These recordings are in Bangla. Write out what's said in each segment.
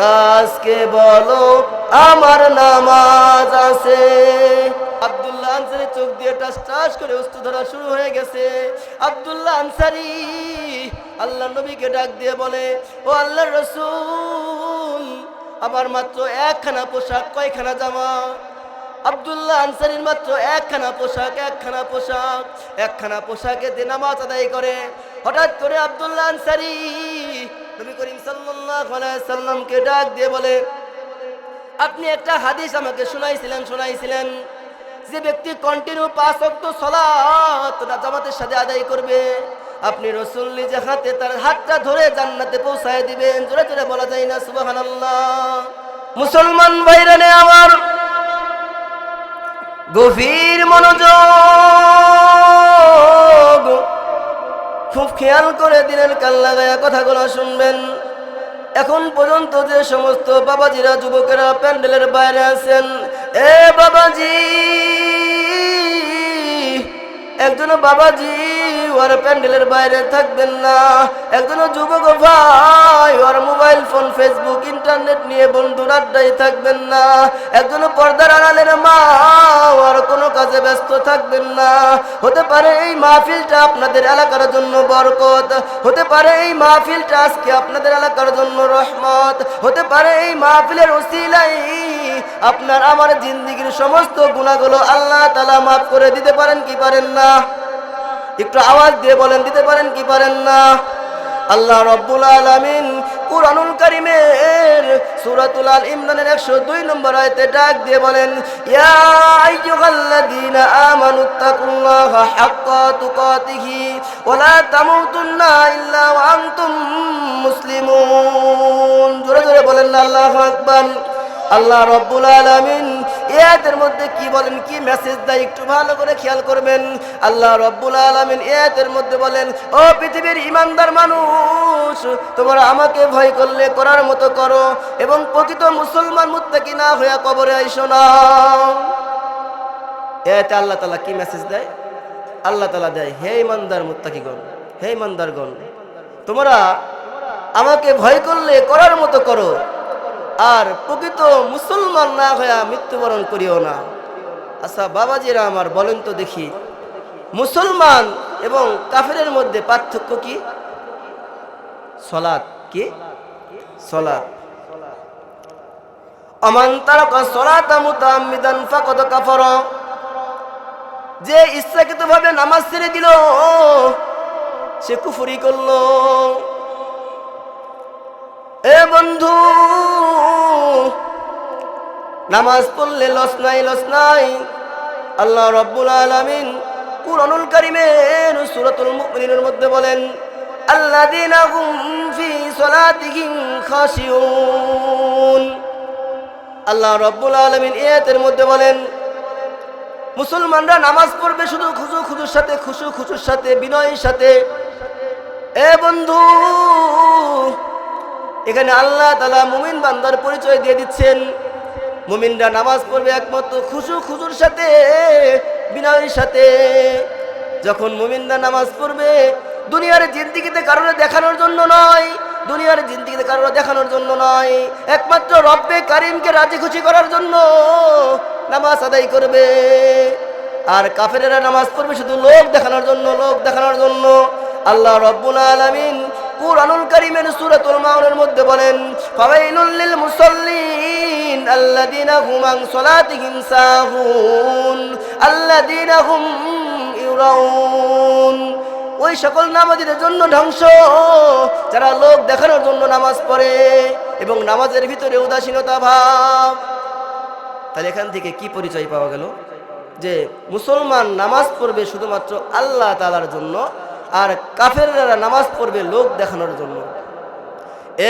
কাজকে বলো, আমার নামাজ আছে। আব্দুল্লাহ আনসারি চোখ দিয়ে টাস টাস করে উস্তু ধরা শুরু হয়ে গেছে। আব্দুল্লাহ আনসারি আল্লাহ নবীকে ডাক দিয়ে বলে, ও আল্লাহ রসুল, আমার মাত্র একখানা পোশাক, কয়খানা জামা? আব্দুল্লাহ আনসারির মাত্র একখানা পোশাক একখানা পোশাক, একখানা পোশাকে দিয়ে নামাজ আদায় করে। হঠাৎ করে আব্দুল্লাহ আনসারি নবী করিম সাল্লামকে ডাক দিয়ে বলে, আপনি একটা হাদিস আমাকে শোনাইছিলেন শোনাইছিলেন। যে ব্যক্তি কন্টিনিউ পাঁচ অক্ট সলাত জামাতের সাথে আদায় করবে, আপনি রসুল নিজে হাতে তার হাতটা ধরে জান্নাতে পৌঁছায় দিবেন। জোরে জোরে বলা যায় না, সুবহানাল্লাহ। মুসলমান ভাইরানে আমার গভীর মনোযোগ। খুব খেয়াল করে দিনের কাল লাগায়া কথাগুলো শুনবেন। এখন পর্যন্ত যে সমস্ত বাবাজিরা, যুবকেরা প্যান্ডেলের বাইরে আছেন, এ বাবাজি, একজন বাবাজি ওর প্যান্ডেলের বাইরে থাকবেন না। একজন যুবক ভাই ওর মোবাইল ফোন, ফেসবুক, ইন্টারনেট নিয়ে বন্ধুর আড্ডায় থাকবেন না। একজন পর্দার আড়ালের মা আর কোনো কাজে ব্যস্ত থাকবেন না। হতে পারে এই মাহফিলটা আপনাদের এলাকার জন্য বরকত। হতে পারে এই মাহফিলটা আজকে আপনাদের এলাকার জন্য রহমত। হতে পারে এই মাহফিলের ওসিলাই আপনার আমার জিন্দিগির সমস্ত গুণাগুলো আল্লাহ তালা মাফ করে দিতে পারেন কি পারেন না? একটু আওয়াজ দিয়ে বলেন, দিতে পারেন কি পারেন না? আল্লাহ রব্বুল আলামিন কুরআনুল কারীমের সূরাতুল আল ইমরানের 102 নম্বর আয়াতে ডাক দিয়ে বলেন, ইয়া আইয়ুহাল্লাযীনা আমানুত্তাকুল্লাহা হাক্কা তুকাতিহি ওয়া লা তামুতুন্না ইল্লা ওয়া আনতুম মুসলিমুন। জোরে জোরে বলেন, আল্লাহু আকবার। আল্লাহ রব্বুল আলামিন এয়াতের মধ্যে কি বলেন, কি মেসেজ দেয় একটু ভালো করে খেয়াল করবেন। আল্লাহ রব্বুল আলামিন এয়াতের মধ্যে বলেন, ও পৃথিবীর ইমানদার মানুষ, তোমরা আমাকে ভয় করলে, করার মতো করো এবং প্রকৃত মুসলমান মুত্তাকি না হইয়া কবরে আইসো না। এতে আল্লাহ তালা কি মেসেজ দেয়? আল্লাহ তালা দেয়, হে ইমানদার মুত্তাকিগণ, হে ইমানদারগণ, তোমরা আমাকে ভয় করলে, করার মতো করো আর প্রকৃত মুসলমান না হইয়া মৃত্যুবরণ করিও না। আচ্ছা বাবাজিরা আমার বলেন তো দেখি, মুসলমান এবং কাফেরের মধ্যে পার্থক্য কি? সলাৎ কি? তারকা সলাতা মুতাআম্মিদান ফাকাদ কাফারা। যে নামাজ ছেড়ে দিল, সে কুফরি করল। এ বন্ধু, নামাজ পড়লে লস নাই লস নাই। আল্লাহ রব্বুল আলামিন কুরআনুল কারীমের সূরাতুল মুমিনের মধ্যে বলেন, আল্লাযীনা খাশিউন। আল্লাহ রব্বুল আলামিন এয়াতের মধ্যে বলেন, মুসলমানরা নামাজ পড়বে শুধু খুশু খুশুর সাথে, খুশু খুশুর সাথে, বিনয়ের সাথে। এ বন্ধু এখানে আল্লাহ তালা মুমিন বান্দার পরিচয় দিয়ে দিচ্ছেন। মুমিনরা নামাজ পড়বে একমাত্র খুশু খুশুর সাথে, বিনয়ের সাথে। যখন মুমিনরা নামাজ পড়বে, দুনিয়ার জিন্দিগিতে কারণে দেখানোর জন্য নয়, দুনিয়ার জিন্দিগিতে কারণে দেখানোর জন্য নয়। একমাত্র রব্বে কারিমকে রাজি খুশি করার জন্য নামাজ আদায় করবে। আর কাফেরেরা নামাজ পড়বে শুধু লোক দেখানোর জন্য, লোক দেখানোর জন্য। আল্লাহ রব্বুল আলামিন কুরআনুল কারীমের সূরাতুল মাউনের মধ্যে বলেন, ফাওয়াইলুল লিল মুসাল্লিন আল্লাযীনা হুম আন সালাতিহিম সাহুন, আল্লাযীনা হুম ইউরাউন। ওই সকল নামাজীদের জন্য ধ্বংস, যারা লোক দেখানোর জন্য নামাজ পড়ে এবং নামাজের ভিতরে উদাসীনতা ভাব। তাহলে এখান থেকে কি পরিচয় পাওয়া গেল? যে মুসলমান নামাজ পড়বে শুধুমাত্র আল্লাহ তালার জন্য আর কাফেররা নামাজ পড়বে লোক দেখানোর জন্য।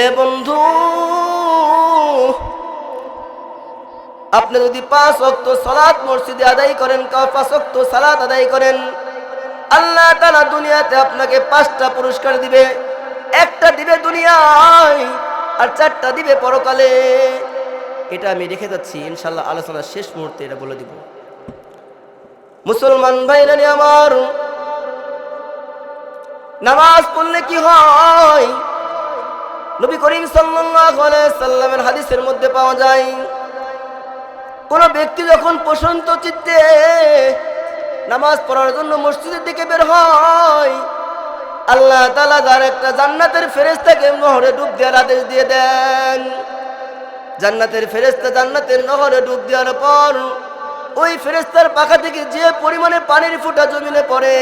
এ বন্ধু, আপনি যদি পাঁচ অক্ত সালাত মসজিদে আদায় করেন পাঁচ অক্ত সালাত আদায় করেন, আল্লাহ তালা দুনিয়াতে আপনাকে পাঁচটা পুরস্কার দিবে। একটা দিবে দুনিয়ায় আর চারটা দিবে পরকালে। এটা আমি রেখে যাচ্ছি ইনশাল্লাহ আলোচনার শেষ মুহূর্তে এটা বলে দিব। মুসলমান ভাইরানি আমার নামাজ পড়লে কি হয়? নবী করিম সাল্লামের হাদিসের মধ্যে পাওয়া যায়, কোন ব্যক্তি যখন প্রশান্ত চিত্তে নামাজ পড়ার জন্য মসজিদের দিকে বের হয়, আল্লাহ তালা তার একটা জান্নাতের ফেরেস্তাকে নহরে ডুব দেওয়ার আদেশ দিয়ে দেন। জান্নাতের ফেরেস্তা জান্নাতের নহরে ডুব দেওয়ার পর ওই ফেরেস্তার পাখা থেকে যে পরিমাণে পানির ফুটা জমিনে পড়ে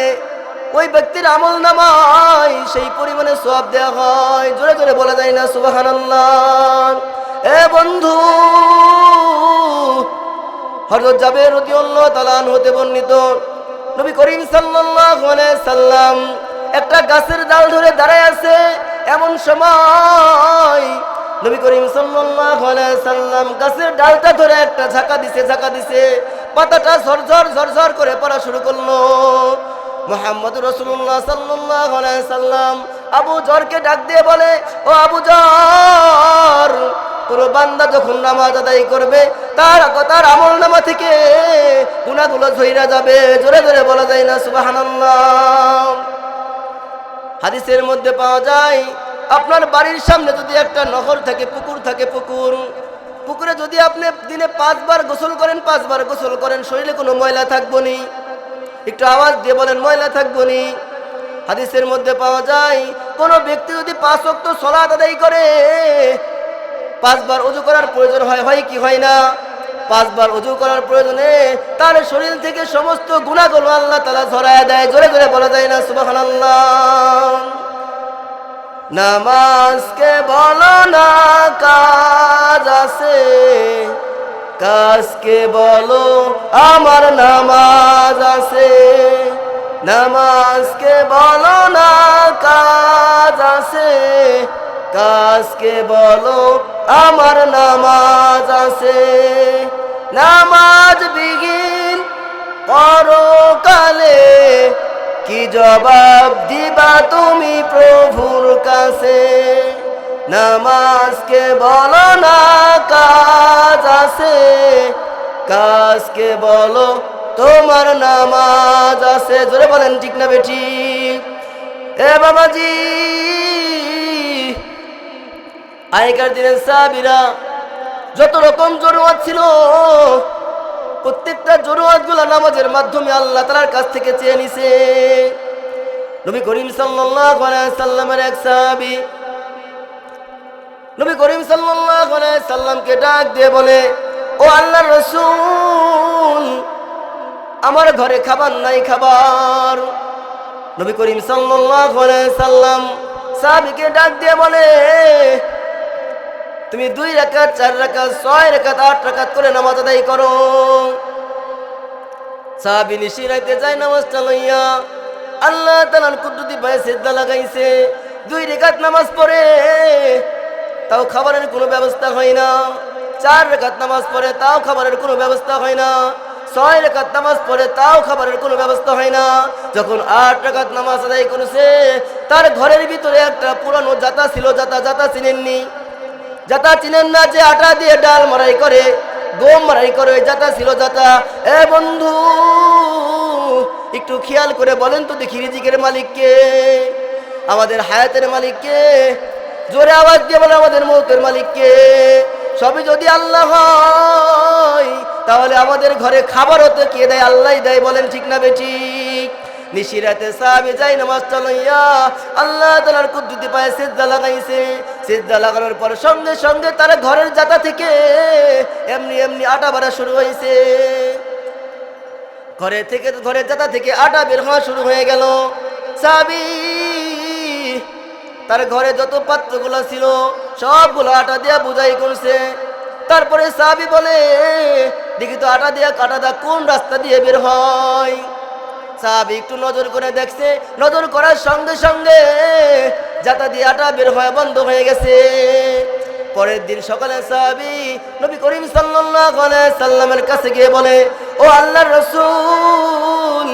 ওই ব্যক্তির আমল নামায় সেই পরিমাণে সব দেওয়া হয়। জোরে জোরে বলা যায় না সুবাহান এ বন্ধু, হযরত জাবের রাদিয়াল্লাহু তাআলা আনহু হতে বর্ণিত, নবী করিম আলাইহি সাল্লাম একটা গাছের ডাল ধরে দাঁড়ায় আছে, এমন সময় নবী করিম সাল্লাম গাছের ডালটা ধরে একটা ঝাঁকা দিছে ঝাঁকা দিছে পাতাটা ঝরঝর ঝরঝর করে পড়া শুরু করল। মোহাম্মদ রসুল্লাহ আলাইহি সাল্লাম আবু জরকে ডাক দিয়ে বলে, ও আবু জর বান্দা যখন নামাজ আদায় করবে, তার তার আমল নামা থেকে গুণাগুলো ঝইরা যাবে। জোরে জোরে বলা যায় না, সুবহানাল্লাহ। হাদিসের মধ্যে পাওয়া যায়, আপনার বাড়ির সামনে যদি একটা নহর থাকে, পুকুর থাকে, পুকুর, পুকুরে যদি আপনি দিনে পাঁচবার গোসল করেন, পাঁচবার গোসল করেন, শরীরে কোনো ময়লা থাকব নি। একটু আওয়াজ দিয়ে বলেন, ময়লা থাকব নি। হাদিসের মধ্যে পাওয়া যায়, কোনো ব্যক্তি যদি পাঁচ অক্ট সলাত আদায় করে, পাঁচবার অজু করার প্রয়োজন হয় হয় কি হয় না? পাঁচবার অজু করার প্রয়োজনে তার শরীর থেকে সমস্ত গুণাগুলো আল্লাহ তালা ধরায় দেয়। জোরে জোরে বলা যায় না সুবাহান নামাজকে বলো না, কাজ আছে। কাজকে বলো, আমার নামাজ আছে। নামাজকে বলো না, কাজ আছে। কাজকে বলো, আমার নামাজ আছে। নামাজ বিগিন পরকালে, কি জবাব দিবা তুমি প্রভুর কাছে? নামাজকে বলো না, কাজ আছে। কাজকে বলো, তোমার নামাজ আছে। জোরে বলেন, ঠিক না বেটি এ বাবাজি, আগেকার দিনের সাবিরা যত রকম জরুয়াত ছিল, প্রত্যেকটা জরুয়াতগুলা নামাজের মাধ্যমে আল্লাহ তালার কাছ থেকে চেয়ে নিছে। নবী করিম আলাইহি সাল্লামের এক সাহাবী নবী করিম সাল্লাল্লাহু সাল্লামকে ডাক দিয়ে বলে, ও আল্লাহর রাসূল, আমার ঘরে খাবার নাই খাবার। নবী করিম সাল্লাল্লাহু আলাইহি সাল্লাম সাহাবীকে ডাক দিয়ে বলে, তুমি দুই রাকাত, চার রাকাত, ছয় রাকাত, আট রাকাত করে নামাজ আদায় করো। সাহাবী নিশি রাইতে যায় নামাজটা লইয়া আল্লাহ তালার কুদ্দুতি পায়ে সেদ্ধা লাগাইছে, দুই রেখাত নামাজ পড়ে। তাও খাবারের কোনো ব্যবস্থা হয় না। চার রেখাত নামাজ পড়ে তাও খাবারের কোনো ব্যবস্থা হয় না। ছয় রেখাত নামাজ পড়ে তাও খাবারের কোনো ব্যবস্থা হয় না। যখন আট রেখাত নামাজ আদায় করেছে, তার ঘরের ভিতরে একটা পুরানো জাতা ছিল জাতা জাতা চিনেননি। জাতা চিনেন না যে আটা দিয়ে ডাল মারাই করে, গম মারাই করে জাতা ছিল জাতা এ বন্ধু, একটু খেয়াল করে বলেন তো দেখি রিজিকের মালিককে। আমাদের হায়াতের মালিককে জোরে আওয়াজ দিয়ে বলে আমাদের মৌতের মালিককে। সবই যদি আল্লাহ তাহলে আমাদের ঘরে খাবার হতে কে দেয়? আল্লাহ দেয়, বলেন ঠিক না বেটি নিশিরাতে সাহাবি যাই নামাজটা লইয়া আল্লাহ তালার কুদ্দুতি পায়ে সিদ্ধা লাগাইছে। সিদ্ধা লাগানোর পর সঙ্গে সঙ্গে তার ঘরের জাতা থেকে এমনি এমনি আটা বাড়া শুরু হয়েছে ঘরে থেকে, ঘরের জাতা থেকে আটা বের হওয়া শুরু হয়ে গেল। সাবি তার ঘরে যত পাত্রগুলো ছিল, সবগুলো আটা দিয়া বুঝাই করছে। তারপরে সাবি বলে, দেখি তো আটা দিয়া কাটা দা কোন রাস্তা দিয়ে বের হয়? সাহাবি একটু নজর করে দেখছে, নজর করার সঙ্গে সঙ্গে যাতা দিয়ে আটা বের হয়ে বন্ধ হয়ে গেছে। পরের দিন সকালে সাহাবি নবী করিম আলাইহি সাল্লামের কাছে গিয়ে বলে, ও আল্লাহর রাসূল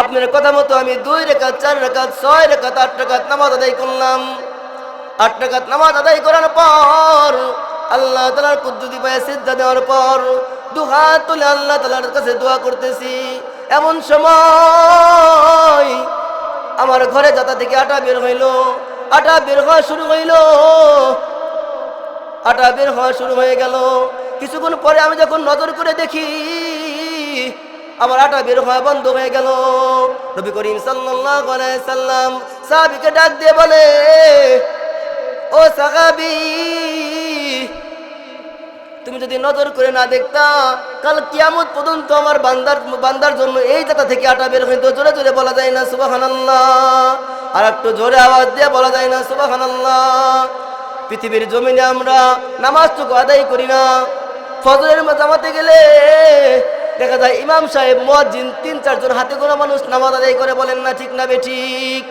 আপনার কথা মতো আমি দুই রেখাত, চার রেখাত, ছয় রেখাত, আট রেখাত নামাজ আদায় করলাম। আট টাকাত নামাজ আদায় করার পর আল্লাহ তালার কুদ্দুতি পায়ে সিদ্ধা দেওয়ার পর দু হাত তুলে আল্লাহ তালার কাছে দোয়া করতেছি। এমন সময় আমার ঘরে যাতা থেকে আটা বের হইল, আটা বের হওয়া শুরু হইল। আটা বের হওয়া শুরু হয়ে গেল। কিছুক্ষণ পরে আমি যখন নজর করে দেখি আমার আটা বের হওয়া বন্ধ হয়ে গেল। নবী করিম সাল্লাম সাহাবীকে ডাক দিয়ে বলে, ও সাহাবী, তুমি যদি নজর করে না দেখতা, কাল কিয়ামত পর্যন্ত আমার বান্দার বান্দার জন্য এই জায়গা থেকে আটা বের হইতো। জোরে জোরে বলা যায় না, সুবহানাল্লাহ। আর একটু জোরে আওয়াজ দিয়ে বলা যায় না, সুবহানাল্লাহ। পৃথিবীর জমিনে আমরা নামাজটুকু আদায় করি না। ফজরের জামাতে গেলে দেখা যায় ইমাম সাহেব, মুয়াজ্জিন তিন, চারজন হাতে গোনা মানুষ নামাজ আদায় করে বলেন, না, ঠিক না বে, ঠিক।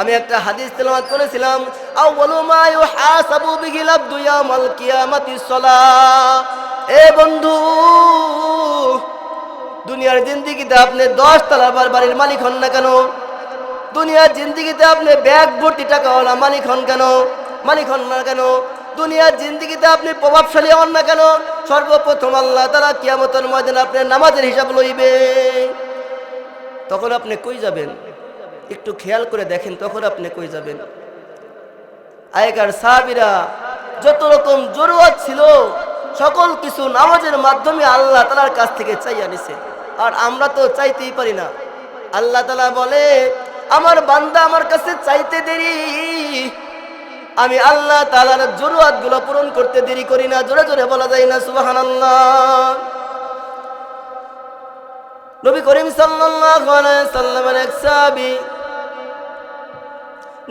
আমি একটা হাদিস তেলাওয়াত করেছিলাম আউয়ালু মা ইউহাসাবু বিহিল আবদু ইয়াউমাল কিয়ামাতিস সালাহ এ বন্ধু, দুনিয়ার জিন্দিগিতে আপনি দশ তলার বাড়ির মালিক হন না কেন? দুনিয়ার জিন্দিগিতে আপনি ব্যাগ, ভর্তি টাকাওয়ালা মালিক হন কেন? মালিক হন না কেন? দুনিয়ার জিন্দিগিতে আপনি প্রভাবশালী হন না কেন? সর্বপ্রথম আল্লাহ তারা কিয়ামতের ময়দানে আপনার নামাজের হিসাব লইবে। তখন আপনি কই যাবেন? একটু খেয়াল করে দেখেন, তখন আপনি কই যাবেন? আগেকার সাহাবিরা যত রকম জরুরত ছিল, সকল কিছু নামাজের মাধ্যমে আল্লাহ তালার কাছ থেকে চাইয়া নিছে। আর আমরা তো চাইতেই পারি না। আল্লাহ তালা বলে, আমার বান্দা আমার কাছে চাইতে দেরি আমি আল্লাহ তালার জরুরতগুলো পূরণ করতে দেরি করি না, জোরে জোরে বলা যায় না সুবাহান নবী করিম সাল্লামের এক সাহাবী,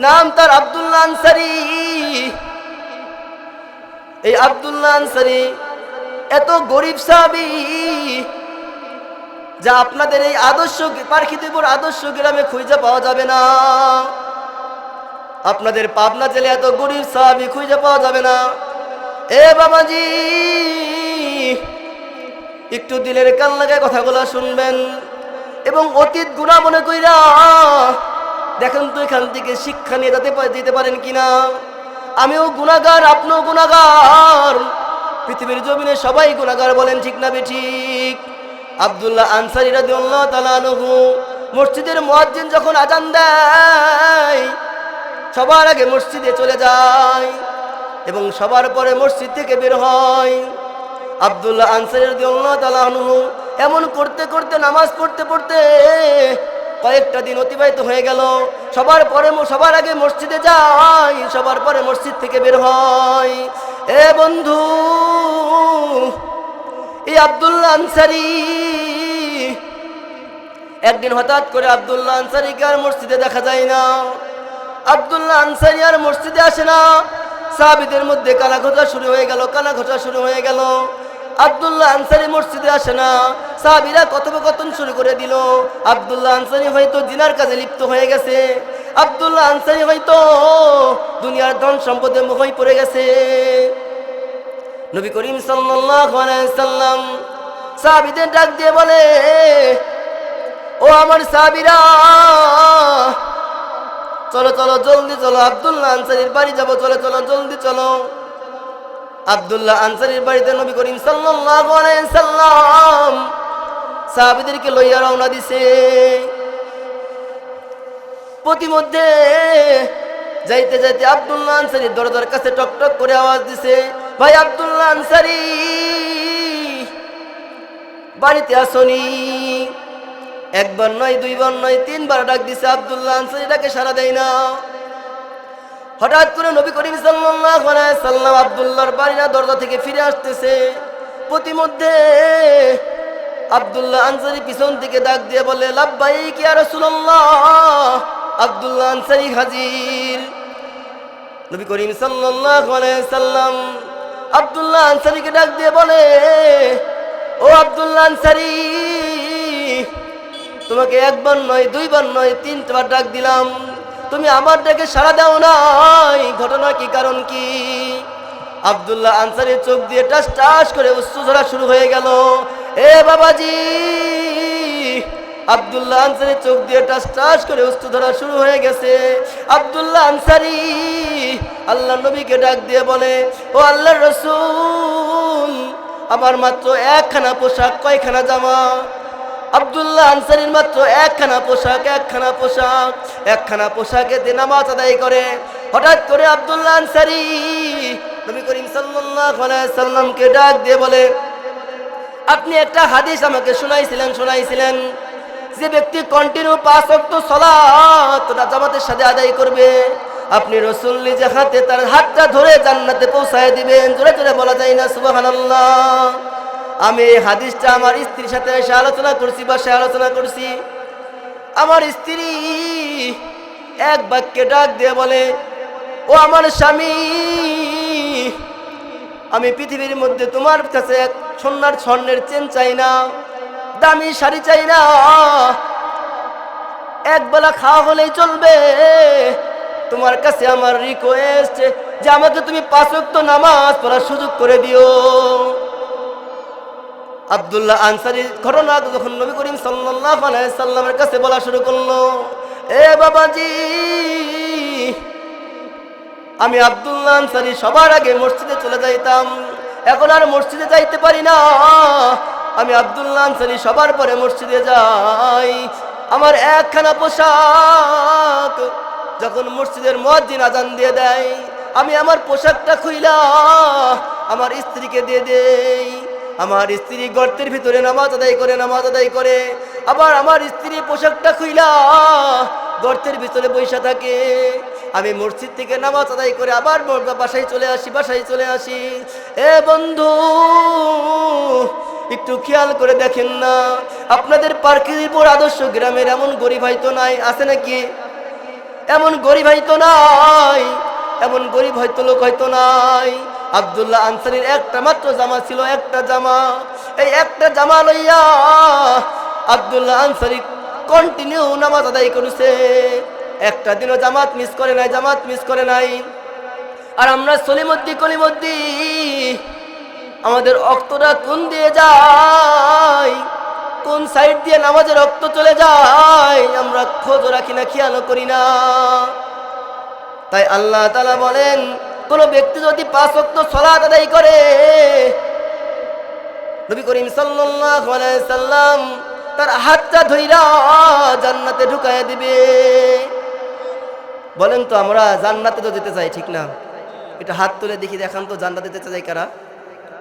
নাম তার আব্দুল্লাহ আনসারি। এই আব্দুল্লাহ আনসারি এত গরিব সাবি যা আপনাদের এই আদর্শ পার্কিতিপুর আদর্শ গ্রামে খুঁজে পাওয়া যাবে না। আপনাদের পাবনা জেলে এত গরিব সাহাবি খুঁজে পাওয়া যাবে না। এ বাবাজি, একটু দিলের কান লাগায় কথাগুলো শুনবেন। এবং অতীত গুণা মনে কইরা, দেখেন তো এখান থেকে শিক্ষা নিয়ে যেতে দিতে পারেন কিনা। আমিও গুণাগার, আপনিও গুণাগার। পৃথিবীর জমিনে সবাই গুণাগার বলেন, ঠিক না ঠিক আব্দুল্লাহ আনসারি রাদিয়াল্লাহু তাআলা আনহু, মসজিদের মুয়াজ্জিন যখন আজান দেয় সবার আগে মসজিদে চলে যায় এবং সবার পরে মসজিদ থেকে বের হয়। আব্দুল্লাহ আনসারি রাদিয়াল্লাহু তাআলা আনহু এমন করতে করতে, নামাজ পড়তে পড়তে কয়েকটা দিন অতিবাহিত হয়ে গেল। সবার পরে সবার আগে মসজিদে যায়, সবার পরে মসজিদ থেকে বের হয়। এ বন্ধু এই আব্দুল্লাহ আনসারি, একদিন হঠাৎ করে আব্দুল্লাহ আনসারিকে আর মসজিদে দেখা যায় না। আব্দুল্লাহ আনসারি আর মসজিদে আসে না। সাহাবিদের মধ্যে কানা খোঁজা শুরু হয়ে গেল কানা খোঁজা শুরু হয়ে গেল। আব্দুল্লাহ আনসারি মসজিদে আসে না। সাহাবিরা কথোপকথন শুরু করে দিল। আব্দুল্লাহ আনসারি হয়তো জিনার কাজে লিপ্ত হয়ে গেছে। আব্দুল্লাহ আনসারি হয়তো দুনিয়ার ধন সম্পদে মোহই পড়ে গেছে। নবী করিম সাল্লাম সাহাবীদের ডাক দিয়ে বলে, ও আমার সাহাবীরা চলো চলো, জলদি চলো, আবদুল্লাহ আনসারির বাড়ি যাব, চলো চলো, জলদি চলো। আব্দুল্লাহ আনসারির বাড়িতে নবী করিম সাল্লাম সাহাবীদেরকে লইয়া রওনা দিছে। প্রতিমধ্যে যাইতে যাইতে আবদুল্লাহ আনসারি দরজার কাছে টক টক করে আওয়াজ দিছে, ভাই আব্দুল্লাহ আনসারি, বাড়িতে আসনি একবার নয়, দুইবার নয়, তিনবার ডাক দিছে আব্দুল্লাহ আনসারি, ডাকে সারা দেয় না। হঠাৎ করে নবী করিম সাল্লাম আব্দুল্লাহর বাড়ি না, দরজা থেকে ফিরে আসতেছে। প্রতিমধ্যে আবদুল্লাহ আনসারি পিছন থেকে ডাক দিয়ে বলে, লাব্বাইক ইয়া রাসূলুল্লাহ। আব্দুল্লাহ আনসারি হাজির। নবী করিম সাল্লাম আব্দুল্লাহ আনসারিকে ডাক দিয়ে বলে, ও আব্দুল্লাহ আনসারি তোমাকে একবার নয়, দুইবার নয়, তিনবার ডাক দিলাম। তুমি আমার ডাকে সাড়া দাও নাই। ঘটনা কি, কারণ কি? আবদুল্লাহ আনসারের চোখ দিয়ে টাস টাস করে উচ্চ ধরা শুরু হয়ে গেল। এ বাবাজি! আব্দুল্লাহ আনসারি চোখ দিয়ে টাস টাস করে উস্তু ধরা শুরু হয়ে গেছে। আব্দুল্লাহ আনসারি আল্লাহ নবীকে ডাক দিয়ে বলে, ও আল্লাহ রসুল, আমার মাত্র একখানা পোশাক, কয়খানা জামা? আব্দুল্লাহ আনসারির মাত্র একখানা পোশাক একখানা পোশাক, একখানা পোশাকে দিয়ে নামাজ আদায় করে। হঠাৎ করে আব্দুল্লাহ আনসারি নবী করিম সাল্লামকে ডাক দিয়ে বলে, আপনি একটা হাদিস আমাকে শোনাইছিলেন শোনাইছিলেন যে ব্যক্তি কন্টিনিউ পাঁচ অক্ট সলাত জামাতের সাথে আদায় করবে। আপনি রসুল নিজে হাতে তার হাতটা ধরে জান্নাতে পৌঁছায় দিবেন। জোরে জোরে বলা যায় না, সুবহানাল্লাহ। আমি এই হাদিসটা আমার স্ত্রীর সাথে এসে আলোচনা করছি বা সে আলোচনা করছি। আমার স্ত্রী এক বাক্যে ডাক দিয়ে বলে, ও আমার স্বামী, আমি পৃথিবীর মধ্যে তোমার কাছে এক সোনার স্বর্ণের চেন চাই না, দামি শাড়ি চাই না। এক বেলা খাওয়া হলেই চলবে। তোমার কাছে আমার রিকোয়েস্ট যে আমাকে তুমি পাঁচ ওয়াক্ত নামাজ পড়ার সুযোগ করে দিও। আব্দুল্লাহ আনসারির ঘটনা যখন নবী করিম আলাইহি সাল্লামের কাছে বলা শুরু করল, এ বাবাজি, আমি আব্দুল্লাহ আনসারি সবার আগে মসজিদে চলে যাইতাম। এখন আর মসজিদে যাইতে পারি না। আমি আব্দুল্লাহ আনসারি সবার পরে মসজিদে যাই। আমার একখানা পোশাক যখন মসজিদের মসজিদ আজান দিয়ে দেয়, আমি আমার পোশাকটা খুইলা আমার স্ত্রীকে দিয়ে দেই। আমার স্ত্রী গর্তের ভিতরে নামাজ আদায় করে, নামাজ আদায় করে। আবার আমার স্ত্রী পোশাকটা খুইলা গর্তের ভিতরে বৈশা থাকে। আমি মসজিদ থেকে নামাজ আদায় করে আবার বাসায় চলে আসি, বাসায় চলে আসি। এ বন্ধু, একটু খেয়াল করে দেখেন না। আপনাদের পার্কিরিপুর আদর্শ গ্রামের এমন গরিব হয়তো নাই, আছে নাকি? এমন গরিব হয়তো নাই, এমন গরিব হয়তো লোক হয়তো নাই। আব্দুল্লাহ আনসারির একটা মাত্র জামা ছিল, একটা জামা। এই একটা জামা লইয়া আব্দুল্লাহ আনসারি কন্টিনিউ নামাজ আদায় করেছে। একটা দিনও জামাত মিস করে নাই, জামাত মিস করে নাই। আর আমরা সলিমদ্দি কলিমদ্দি আমাদের রক্তটা কোন দিয়ে যায়? কোন সাইড দিয়ে নামাজের রক্ত চলে যায়? আমরা খোঁজ রাখি না, খেয়ালও করি না। তাই আল্লাহ তালা বলেন কোন ব্যক্তি যদি পাঁচ অক্ত সলাত আদায় করে, নবী করিম সাল্লাম তার হাতটা ধইরা জান্নাতে ঢুকায় দিবে। বলেন তো আমরা জান্নাতে তো যেতে চাই, ঠিক না? এটা হাত তুলে দেখি দেখান তো, জান্নাতে যেতে চাই কারা?